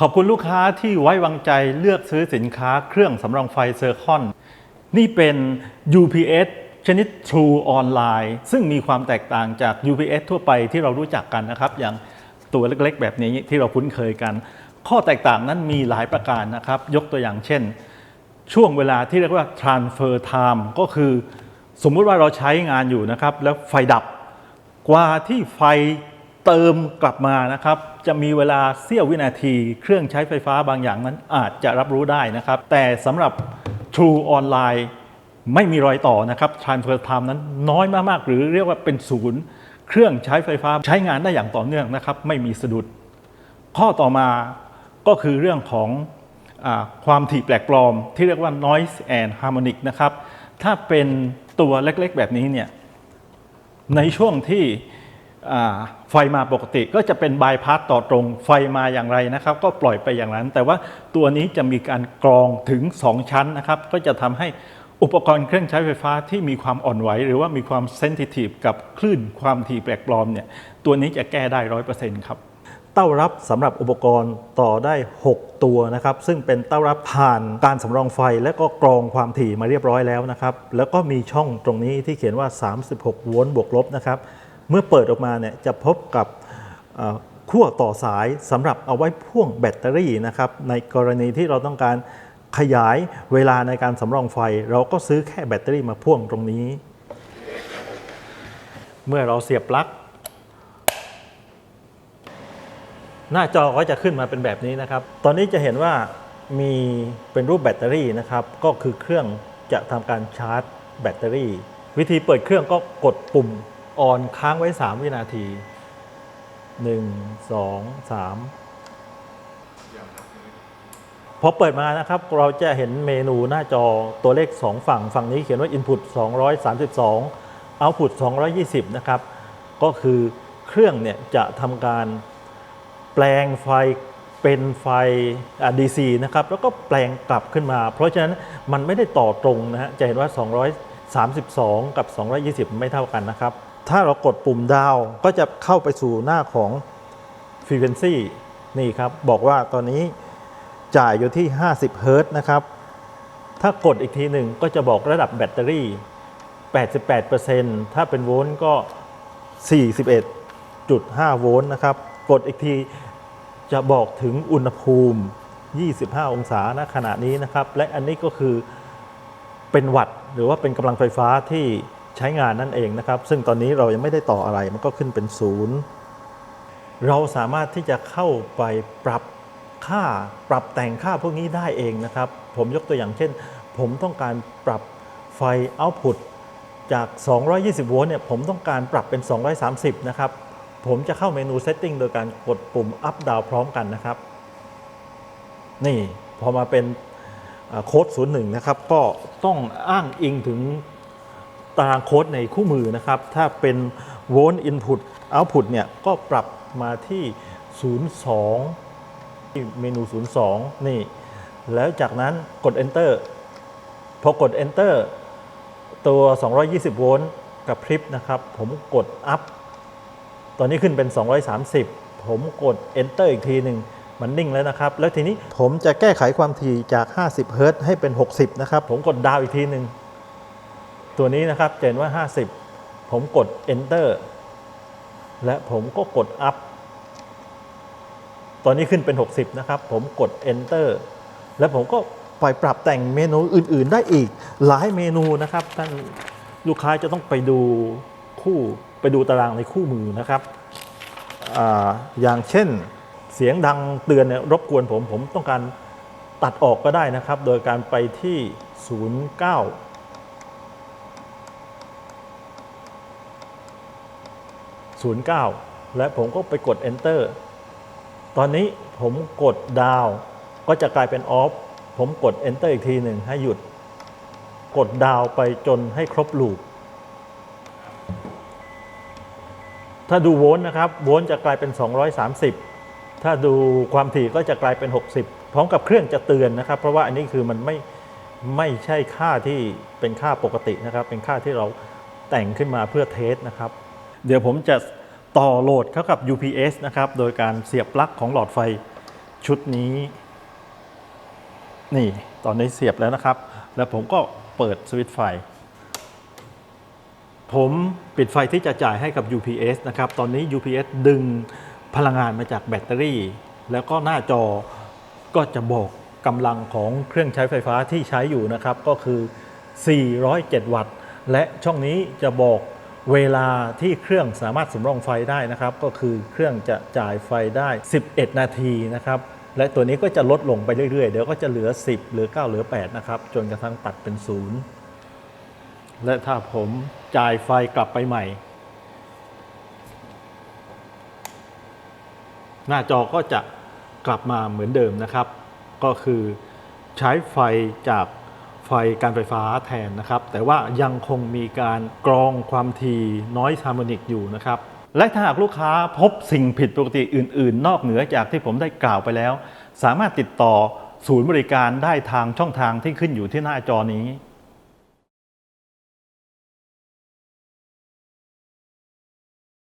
ขอบคุณลูกค้าที่ไว้วางใจเลือกซื้อสินค้าเครื่องสำรองไฟเซอร์คอน นี่เป็น UPS ชนิด True Online ซึ่งมีความแตกต่างจาก UPS ทั่วไปที่เรารู้จักกันนะครับ อย่างตัวเล็กๆ แบบนี้ที่เราคุ้นเคยกัน ข้อแตกต่างนั้นมีหลายประการนะครับ ยกตัวอย่างเช่น ช่วงเวลาที่เรียกว่า transfer time ก็คือ สมมุติว่าเราใช้งานอยู่นะครับ แล้วไฟดับกว่าที่ไฟ เติมกลับมานะครับ จะมีเวลาเสี้ยววินาที เครื่องใช้ไฟฟ้าบางอย่างนั้นอาจจะรับรู้ได้นะครับ แต่สำหรับ True Online ไม่มีรอยต่อนะครับ Transfer Time นั้นน้อยมากๆ หรือเรียกว่าเป็นศูนย์ เครื่องใช้ไฟฟ้าใช้งานได้อย่างต่อเนื่องนะครับ ไม่มีสะดุด ข้อต่อมาก็คือเรื่องของอความถี่แปลกปลอม ที่เรียกว่า noise and harmonic นะครับ ถ้าเป็นตัวเล็กๆแบบนี้เนี่ยในช่วงที่ ไฟมาปกติก็จะเป็นบายพาสต่อตรงไฟมาอย่างไรนะครับ ก็ปล่อยไปอย่างนั้น แต่ว่าตัวนี้จะมีการกรองถึง 2 ชั้นนะครับ ก็จะทำให้อุปกรณ์เครื่องใช้ไฟฟ้าที่มีความอ่อนไหว หรือว่ามีความเซนซิทีฟกับคลื่นความถี่แปลกปลอมเนี่ยตัวนี้จะแก้ได้ร้อยเปอร์เซ็นต์ครับเต้ารับสำหรับอุปกรณ์ต่อได้ 6 ตัวนะครับ ซึ่งเป็นเต้ารับผ่านการสำรองไฟและก็กรองความถี่มาเรียบร้อยแล้วนะครับ แล้วก็มีช่องตรงนี้ที่เขียนว่า 36 โวลต์บวกลบนะครับ เมื่อเปิดออกมาเนี่ยจะพบกับขั้วต่อสายสำหรับเอาไว้พ่วงแบตเตอรี่นะครับในกรณีที่เราต้องการขยายเวลาในการสำรองไฟ เราก็ซื้อแค่แบตเตอรี่มาพ่วงตรงนี้ เมื่อเราเสียบปลั๊กหน้าจอก็จะขึ้นมาเป็นแบบนี้นะครับ ตอนนี้จะเห็นว่ามีเป็นรูปแบตเตอรี่นะครับ ก็คือเครื่องจะทำการชาร์จแบตเตอรี่ วิธีเปิดเครื่องก็กดปุ่ม ออนค้างไว้ 3 วินาที 1 2 3 พอเปิดมานะครับ เราจะเห็นเมนูหน้าจอตัวเลข 2 ฝั่ง ฝั่งนี้เขียนว่า Input 232 Output 220 นะครับ ก็คือเครื่องเนี่ยจะทำการแปลงไฟเป็นไฟอ่า DC นะครับ แล้วก็แปลงกลับขึ้นมา เพราะฉะนั้นมันไม่ได้ต่อตรงนะฮะ จะเห็นว่า 232 กับ 220 ไม่เท่ากันนะครับ ถ้าเรากดปุ่มดาวก็จะเข้าไปสู่หน้าของ Frequency นี่ครับ บอกว่าตอนนี้จ่ายอยู่ที่ 50เฮิรต์นะครับ ถ้ากดอีกทีหนึ่งก็จะบอกระดับแบตเตอรี่ 88%ถ้าเป็นโวลต์ก็ 41.5 โวลต์นะครับ กดอีกทีจะบอกถึงอุณหภูมิ 25 องศาณขณะนี้นะครับ และอันนี้ก็คือเป็นวัตต์หรือว่าเป็นกำลังไฟฟ้าที่ ใช้งานนั่นเองนะครับ ซึ่งตอนนี้เรายังไม่ได้ต่ออะไรมันก็ขึ้นเป็นศูนย์เราสามารถที่จะเข้าไปปรับค่าปรับแต่งค่าพวกนี้ได้เองนะครับ ผมยกตัวอย่างเช่น ผมต้องการปรับไฟ output จาก 220 โวลต์เนี่ยผมต้องการปรับเป็น 230 นะครับ ผมจะเข้าเมนู setting โดยการกดปุ่ม up down พร้อมกันนะครับ นี่พอมาเป็นโค้ด01 นะครับ ก็ต้องอ้างอิงถึง ตารางโค้ดในคู่มือนะครับ ถ้าเป็นโวลต์ input output เนี่ยก็ปรับมาที่ 02 ที่เมนู 02 นี่ แล้วจากนั้นกด enter พอกด enter ตัว 220 โวลต์กับพริบนะครับ ผมกด up ตอนนี้ขึ้นเป็น 230 ผมกด enter อีกทีหนึ่งมันนิ่งแล้วนะครับ แล้วทีนี้ผมจะแก้ไขความถี่จาก 50 เฮิรตซ์ให้เป็น 60 นะครับ ผมกดดาวอีกทีหนึ่ง ตัวนี้นะครับเห็นว่า 50 ผมกด enter และผมก็กด up ตอนนี้ขึ้นเป็น 60 นะครับ ผมกด enter แล้วผมก็ไปปรับแต่งเมนูอื่น ๆ ได้อีกหลายเมนูนะครับท่านลูกค้าจะต้องไปดูคู่ไปดูตารางในคู่มือนะครับออย่างเช่นเสียงดังเตือนเนี่ยรบกวนผม ผมต้องการตัดออกก็ได้นะครับ โดยการไปที่ 09 09 และผมก็ไปกด enter ตอนนี้ผมกดดาวก็จะกลายเป็น off ผมกด enter อีกทีหนึ่งให้หยุด กดดาวไปจนให้ครบลูปถ้าดูโวลต์นะครับ โวลต์จะกลายเป็น 230 ถ้าดูความถี่ก็จะกลายเป็น 60 พร้อมกับเครื่องจะเตือนนะครับ เพราะว่าอันนี้คือมันไม่ไม่ใช่ค่าที่เป็นค่าปกตินะครับ เป็นค่าที่เราแต่งขึ้นมาเพื่อเทสนะครับ เดี๋ยวผมจะต่อโหลดเข้ากับ UPS นะครับ โดยการเสียบปลั๊กของหลอดไฟชุดนี้ นี่ตอนนี้เสียบแล้วนะครับ แล้วผมก็เปิดสวิตช์ไฟ ผมปิดไฟที่จะจ่ายให้กับ UPS นะครับ ตอนนี้ UPS ดึงพลังงานมาจากแบตเตอรี่ แล้วก็หน้าจอก็จะบอกกำลังของเครื่องใช้ไฟฟ้าที่ใช้อยู่นะครับ ก็คือ 407 วัตต์ และช่องนี้จะบอก เวลาที่เครื่องสามารถสำรองไฟได้นะครับ ก็คือเครื่องจะจ่ายไฟได้ 11 นาทีนะครับ และตัวนี้ก็จะลดลงไปเรื่อยๆ เดี๋ยวก็จะเหลือ 10 เหลือ 9 เหลือ 8 นะครับ จนกระทั่งตัดเป็นศูนย์และถ้าผมจ่ายไฟกลับไปใหม่ หน้าจอก็จะกลับมาเหมือนเดิมนะครับ ก็คือใช้ไฟจาก ไฟการไฟฟ้าแทนนะครับ แต่ว่ายังคงมีการกรองความถี่น้อยฮาร์โมนิกอยู่นะครับ และถ้าหากลูกค้าพบสิ่งผิดปกติอื่น ๆ นอกเหนือจากที่ผมได้กล่าวไปแล้ว สามารถติดต่อศูนย์บริการได้ทางช่องทางที่ขึ้นอยู่ที่หน้าจอนี้